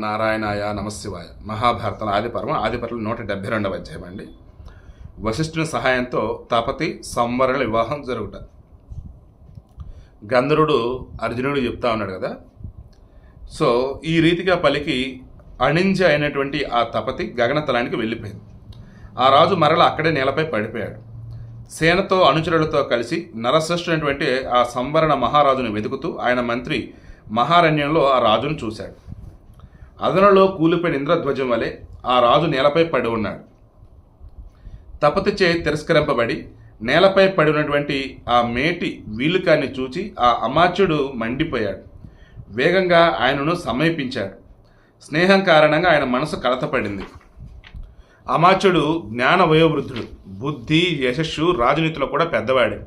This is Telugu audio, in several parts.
నారాయణాయ నమశివాయ. మహాభారతం ఆదిపర్వం ఆదిపర్వం నూట డెబ్బై రెండవ అధ్యాయం అండి. వశిష్ఠుని సహాయంతో తపతి సంవరణ వివాహం జరుగుట. గంధర్వుడు అర్జునుడు చెప్తా ఉన్నాడు కదా. సో ఈ రీతిగా పలికి అణింజ అయినటువంటి ఆ తపతి గగనతలానికి వెళ్ళిపోయింది. ఆ రాజు మరల అక్కడే నేలపై పడిపోయాడు. సేనతో అనుచరులతో కలిసి నరశ్రేష్ఠుడైనటువంటి ఆ సంవరణ మహారాజును వెతుకుతూ ఆయన మంత్రి మహారణ్యంలో ఆ రాజును చూశాడు. అదనలో కూలిపోయిన ఇంద్రధ్వజం వలె ఆ రాజు నేలపై పడి ఉన్నాడు. తపతిచే తిరస్కరింపబడి నేలపై పడి ఉన్నటువంటి ఆ మేటి వీలుకాన్ని చూచి ఆ అమాచ్యుడు మండిపోయాడు. వేగంగా ఆయనను సమీపించాడు. స్నేహం కారణంగా ఆయన మనసు కలతపడింది. అమాచ్యుడు జ్ఞాన వయోవృద్ధుడు. బుద్ధి యశస్సు రాజనీతిలో కూడా పెద్దవాడే.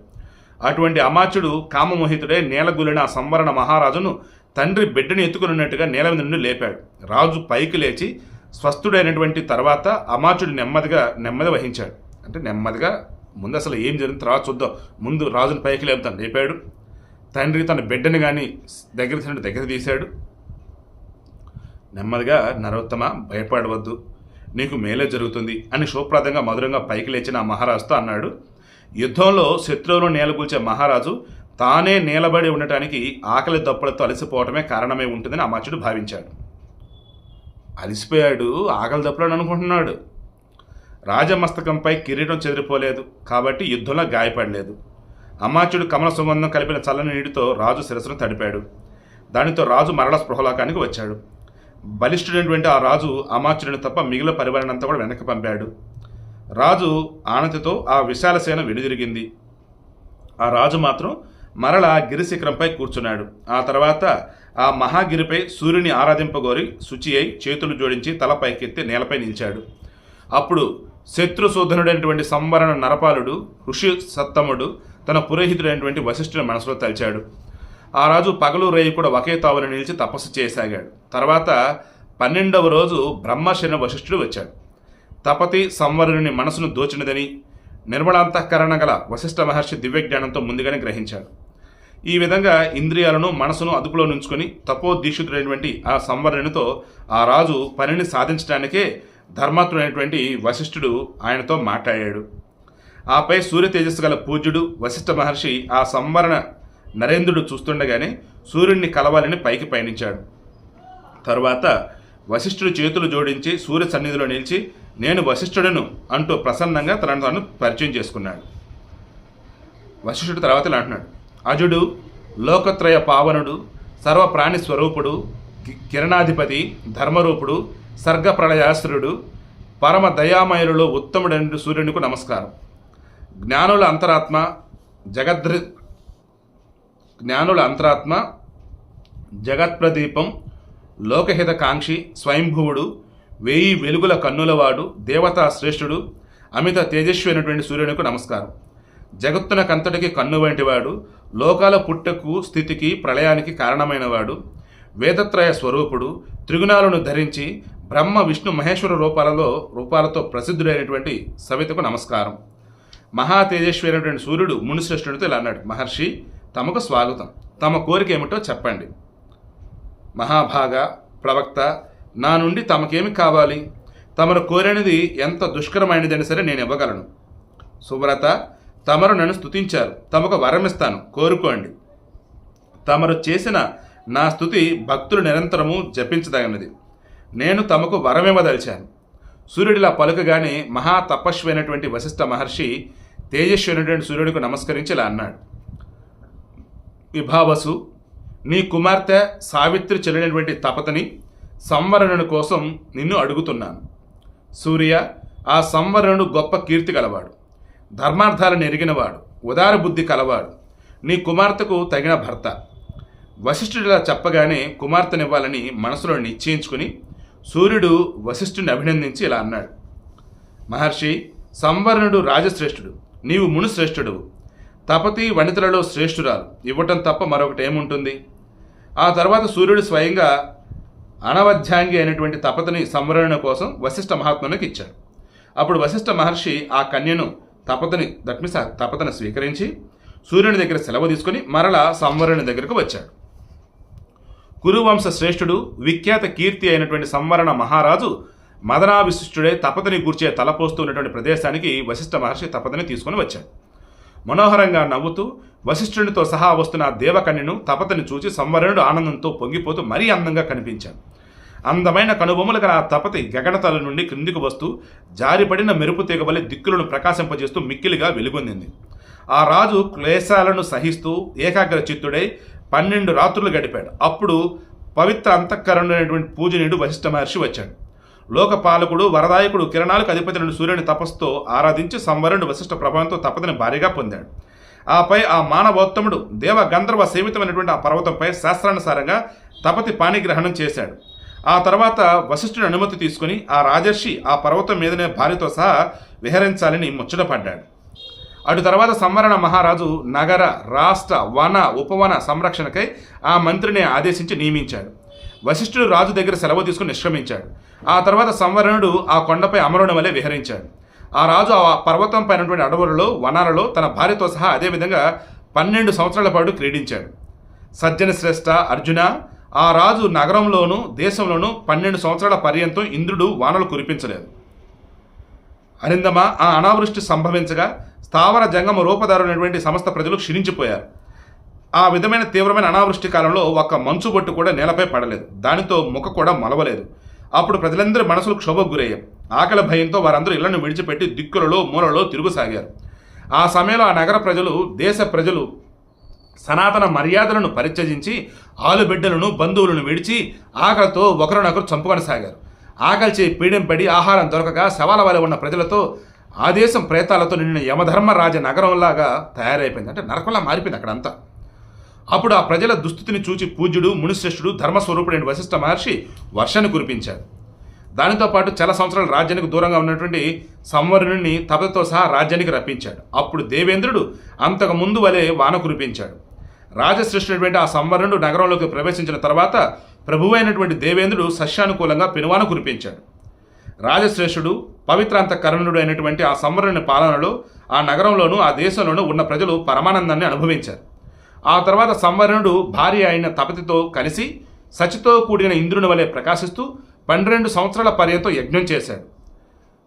అటువంటి అమాచ్యుడు కామమోహితుడే నేలగులిన ఆ సంవరణ మహారాజును తండ్రి బిడ్డని ఎత్తుకున్నట్టుగా నేల మీద నుండి లేపాడు. రాజు పైకి లేచి స్వస్థుడైనటువంటి తర్వాత అమాచుడు నెమ్మదిగా నెమ్మది వహించాడు. అంటే నెమ్మదిగా ముందు అసలు ఏం జరిగింది? తర్వాత చూద్దాం. ముందు రాజుని పైకి లేపుతాను. లేపాడు. తండ్రి తన బిడ్డని కానీ దగ్గర తీసినట్టు దగ్గర తీశాడు. నెమ్మదిగా నరోత్తమ భయపడవద్దు. నీకు మేలే జరుగుతుంది అని శుభప్రదంగా మధురంగా పైకి లేచిన మహారాజుతో అన్నాడు. యుద్ధంలో శత్రువులను నేలకూల్చే మహారాజు తానే నిలబడి ఉండటానికి ఆకలి దప్పులతో అలసిపోవటమే కారణమై ఉంటుందని అమాచుడు భావించాడు. అలసిపోయాడు ఆకలి దప్పులను అనుకుంటున్నాడు. రాజమస్తకంపై కిరీటం చెదిరిపోలేదు కాబట్టి యుద్ధంలో గాయపడలేదు. అమాచుడు కమల సుగంధం కలిపిన చల్లని నీటితో రాజు శిరస్సును తడిపాడు. దానితో రాజు మరల స్పృహలోకానికి వచ్చాడు. బలిష్ఠుడైనటువంటి ఆ రాజు అమాచుడిని తప్ప మిగిలిన పరివారణంతా కూడా వెనక్కి పంపాడు. రాజు ఆనతితో ఆ విశాల సేన వెనుదిరిగింది ఆ రాజు మాత్రం మరలా గిరిశిఖరంపై కూర్చున్నాడు. ఆ తర్వాత ఆ మహాగిరిపై సూర్యుని ఆరాధింపగోరి శుచి అయి చేతులు జోడించి తల పైకెత్తి నేలపై నిలిచాడు. అప్పుడు శత్రుశోధనుడైనటువంటి సంవరణ నరపాలుడు ఋషి సత్తముడు తన పురోహితుడైనటువంటి వశిష్ఠుని మనసులో తలిచాడు. ఆ రాజు పగలు రేయి కూడా ఒకే తావున నిలిచి తపస్సు చేయసాగాడు తర్వాత పన్నెండవ రోజు బ్రహ్మశరణ వశిష్ఠుడు వచ్చాడు. తపతి సంవరుని మనసును దోచినదని నిర్మలాంతఃకరణ గల వశిష్ఠ మహర్షి దివ్యజ్ఞానంతో ముందుగానే గ్రహించాడు. ఈ విధంగా ఇంద్రియాలను మనసును అదుపులో నుంచుకొని తపోదీక్షితుడైనటువంటి ఆ సంవరణితో ఆ రాజు పనిని సాధించడానికే ధర్మాత్ముడైనటువంటి వశిష్ఠుడు ఆయనతో మాట్లాడాడు. ఆపై సూర్య తేజస్సు గల పూజ్యుడు వశిష్ఠ మహర్షి ఆ సంవరణ నరేంద్రుడు చూస్తుండగానే సూర్యుడిని కలవాలని పైకి పయనించాడు. తరువాత వశిష్ఠుడు చేతులు జోడించి సూర్య సన్నిధిలో నిలిచి నేను వశిష్ఠుడను అంటూ ప్రసన్నంగా తనను తాను పరిచయం చేసుకున్నాడు. వశిష్ఠుడు తర్వాత ఇలా అంటున్నాడు అజుడు లోకత్రయ పావనుడు సర్వప్రాణి స్వరూపుడు కి- కిరణాధిపతి ధర్మరూపుడు సర్గప్రళయాశరుడు పరమ దయామయులలో ఉత్తముడైన సూర్యునికి నమస్కారం. జ్ఞానుల అంతరాత్మ జగద్రి జ్ఞానుల అంతరాత్మ జగత్ప్రదీపం లోకహితకాంక్షి స్వయంభువుడు వేయి వెలుగుల కన్నులవాడు దేవతా శ్రేష్ఠుడు అమిత తేజస్వి అయినటువంటి సూర్యునికి నమస్కారం. జగత్తునకంతటికి కన్ను వంటివాడు లోకాల పుట్టకు స్థితికి ప్రళయానికి కారణమైనవాడు వేదత్రయ స్వరూపుడు త్రిగుణాలను ధరించి బ్రహ్మ విష్ణు మహేశ్వర రూపాలలో రూపాలతో ప్రసిద్ధుడైనటువంటి సవితకు నమస్కారం. మహా తేజస్వి అయినటువంటి సూర్యుడు మునిశ్రేష్ఠుడితో ఇలా అన్నాడు మహర్షి తమకు స్వాగతం. తమ కోరిక ఏమిటో చెప్పండి. మహాభాగ ప్రవక్త నా నుండి తమకేమి కావాలి? తమను కోరినది ఎంత దుష్కరమైనదని సరే నేను ఇవ్వగలను. సువ్రత తమరు నన్ను స్తుతించారు. తమకు వరమిస్తాను. కోరుకోండి. తమరు చేసిన నా స్థుతి భక్తులు నిరంతరము జపించదగినది. నేను తమకు వరమివ్వదలిచాను. సూర్యుడిలా పలుకగానే మహా తపస్వి అయినటువంటి వశిష్ఠ మహర్షి తేజస్వి అయినటువంటి సూర్యుడికి నమస్కరించి ఇలా అన్నాడు. విభావసు నీ కుమార్తె సావిత్రి చెల్లినటువంటి తపతని సంవరణుని కోసం నిన్ను అడుగుతున్నాను. సూర్య ఆ సంవరణుడు గొప్ప కీర్తి గలవాడు. ధర్మార్థాలను ఎరిగినవాడు ఉదార బుద్ధి కలవాడు. నీ కుమార్తెకు తగిన భర్త. వశిష్ఠుడిలా చెప్పగానే కుమార్తెనివ్వాలని మనసులో నిశ్చయించుకుని సూర్యుడు వశిష్ఠుని అభినందించి ఇలా అన్నాడు. మహర్షి సంవరణుడు రాజశ్రేష్ఠుడు నీవు మునుశ్రేష్ఠుడు తపతి వనితలలో శ్రేష్ఠురాలు. ఇవ్వటం తప్ప మరొకటి ఏముంటుంది? ఆ తర్వాత సూర్యుడు స్వయంగా అనవధ్యాంగి అయినటువంటి తపతిని సంవరణ కోసం వశిష్ఠ మహాత్మునికి ఇచ్చాడు. అప్పుడు వశిష్ఠ మహర్షి ఆ కన్యను తపతని దట్ మీన్స్ ఆ తపతను స్వీకరించి సూర్యుని దగ్గర సెలవు తీసుకుని మరలా సంవరణి దగ్గరకు వచ్చాడు. కురువంశ శ్రేష్ఠుడు విఖ్యాత కీర్తి అయినటువంటి సంవరణ మహారాజు మదనావిశిష్టుడే తపతని గూర్చే తలపోస్తూ ఉన్నటువంటి ప్రదేశానికి వశిష్ఠ మహర్షి తపతని తీసుకొని వచ్చాడు. మనోహరంగా నవ్వుతూ వశిష్ఠునితో సహా వస్తున్న దేవకన్యను తపతని చూచి సంవరణుడు ఆనందంతో పొంగిపోతూ మరీ అందంగా కనిపించాడు. అందమైన కనుబొమ్మలు గల ఆ తపతి గగనతల నుండి క్రిందికి వస్తూ జారిపడిన మెరుపు తీగ వలె దిక్కులను ప్రకాశింపజేస్తూ మిక్కిలిగా వెలుగొందింది. ఆ రాజు క్లేశాలను సహిస్తూ ఏకాగ్ర చిత్తుడై పన్నెండు రాత్రులు గడిపాడు. అప్పుడు పవిత్ర అంతఃకరణమైనటువంటి పూజనీయుడు వశిష్ఠ మహర్షి వచ్చాడు. లోకపాలకుడు వరదాయకుడు కిరణాలకు అధిపతిని సూర్యుని తపస్సుతో ఆరాధించి సంవరుణుడు వశిష్ఠ ప్రభావంతో తపతిని భారీగా పొందాడు. ఆపై ఆ మానవోత్తముడు దేవ గంధర్వ సేవితమైనటువంటి ఆ పర్వతంపై శాస్త్రానుసారంగా తపతి పాణిగ్రహణం చేశాడు. ఆ తర్వాత వశిష్ఠుడి అనుమతి తీసుకుని ఆ రాజర్షి ఆ పర్వతం మీదనే భార్యతో సహా విహరించాలని ముచ్చటపడ్డాడు అటు తర్వాత సంవరణ మహారాజు నగర రాష్ట్ర వన ఉపవన సంరక్షణకై ఆ మంత్రిని ఆదేశించి నియమించాడు. వశిష్ఠుడు రాజు దగ్గర సెలవు తీసుకుని నిష్క్రమించాడు. ఆ తర్వాత సంవరణుడు ఆ కొండపై అమరుని వలె విహరించాడు. ఆ రాజు ఆ పర్వతం పైనటువంటి అడవులలో వనాలలో తన భార్యతో సహా అదేవిధంగా పన్నెండు సంవత్సరాల పాటు క్రీడించాడు. సజ్జన శ్రేష్ఠ అర్జున ఆ రాజు నగరంలోనూ దేశంలోనూ పన్నెండు సంవత్సరాల పర్యంతం ఇంద్రుడు వానలు కురిపించలేదు. అరిందమ ఆ అనావృష్టి సంభవించగా స్థావర జంగమ రూపధారైనటువంటి సమస్త ప్రజలు క్షీణించిపోయారు. ఆ విధమైన తీవ్రమైన అనావృష్టి కాలంలో ఒక్క మంచు బొట్టు కూడా నేలపై పడలేదు. దానితో ముఖ కూడా మొలవలేదు. అప్పుడు ప్రజలందరి మనసులు క్షోభకు గురయ్యాయి. ఆకలి భయంతో వారందరూ ఇళ్ళను విడిచిపెట్టి దిక్కులలో మూలలో తిరుగుసాగారు. ఆ సమయంలో ఆ నగర ప్రజలు దేశ ప్రజలు సనాతన మర్యాదలను పరిత్యజించి ఆలుబిడ్డలను బంధువులను విడిచి ఆకలితో ఒకరినొకరు చంపుకొనసాగారు. ఆకలి చేయి పీడింపడి ఆహారం దొరకక శవాల వలె ఉన్న ప్రజలతో ఆ దేశం ప్రేతాలతో నిండిన యమధర్మరాజ నగరంలాగా తయారైపోయింది. అంటే నరకంలా మారిపోయింది అక్కడంతా. అప్పుడు ఆ ప్రజల దుస్థితిని చూచి పూజ్యుడు మునిశ్రేష్ఠుడు ధర్మస్వరూపుడైన వశిష్ఠ మహర్షి వర్షాన్ని కురిపించాడు దానితో పాటు చాలా సంవత్సరాలు రాజ్యానికి దూరంగా ఉన్నటువంటి సంవరుణుని తపతో సహా రాజ్యానికి రప్పించాడు. అప్పుడు దేవేంద్రుడు అంతకు ముందు వలె వాన కురిపించాడు. రాజసృష్టినటువంటి ఆ సంవరణుడు నగరంలోకి ప్రవేశించిన తర్వాత ప్రభువైనటువంటి దేవేంద్రుడు సస్యానుకూలంగా పెనువాన కురిపించాడు. రాజశ్రేష్ఠుడు పవిత్రాంత కరుణుడు అయినటువంటి ఆ సంవరణుని పాలనలో ఆ నగరంలోనూ ఆ దేశంలోనూ ఉన్న ప్రజలు పరమానందాన్ని అనుభవించారు. ఆ తర్వాత సంవరణుడు భార్య అయిన తపతితో కలిసి సచితో కూడిన ఇంద్రుని వలె ప్రకాశిస్తూ పన్నెండు సంవత్సరాల పర్యంతం యజ్ఞం చేశాడు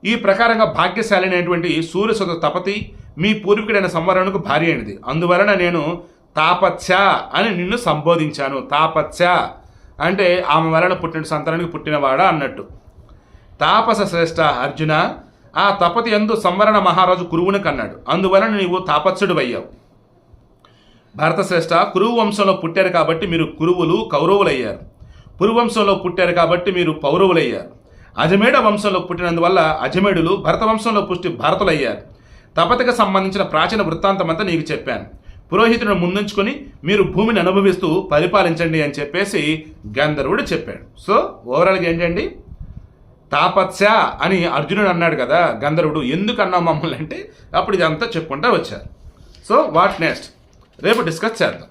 ఈ ప్రకారంగా భాగ్యశాలి అనేటువంటి సూర్యసుత తపతి మీ పూర్వీకుడైన సంవరణకు భార్య అయినది. అందువలన నేను తాపత్య అని నిన్ను సంబోధించాను. తాపత్య అంటే ఆమె వలన పుట్టిన సంతానానికి పుట్టినవాడా అన్నట్టు. తాపస శ్రేష్ఠ అర్జున ఆ తపతి ఎందు సంవరణ మహారాజు కురువును కన్నాడు. అందువలన నీవు తాపత్సుడు అయ్యావు భరతశ్రేష్ఠ కురువు వంశంలో పుట్టారు కాబట్టి మీరు కురువులు కౌరవులయ్యారు. పురువంశంలో పుట్టారు కాబట్టి మీరు పౌరవులయ్యారు. అజమేడ వంశంలో పుట్టినందువల్ల అజమేడులు భరత వంశంలో పుష్టి భారతులయ్యారు. తపతకు సంబంధించిన ప్రాచీన వృత్తాంతమంతా నీకు చెప్పాను. పురోహితుడిని ముందుంచుకొని మీరు భూమిని అనుభవిస్తూ పరిపాలించండి అని చెప్పేసి గంధర్వుడు చెప్పాడు. సో ఓవరాల్గా ఏంటండి? తాపత్స అని అర్జునుడు అన్నాడు కదా గంధర్వుడు ఎందుకు అన్నావు మమ్మల్ని అంటే అప్పుడు ఇదంతా చెప్పుకుంటా వచ్చారు. సో వాట్ నెక్స్ట్ రేపు డిస్కస్ చేద్దాం.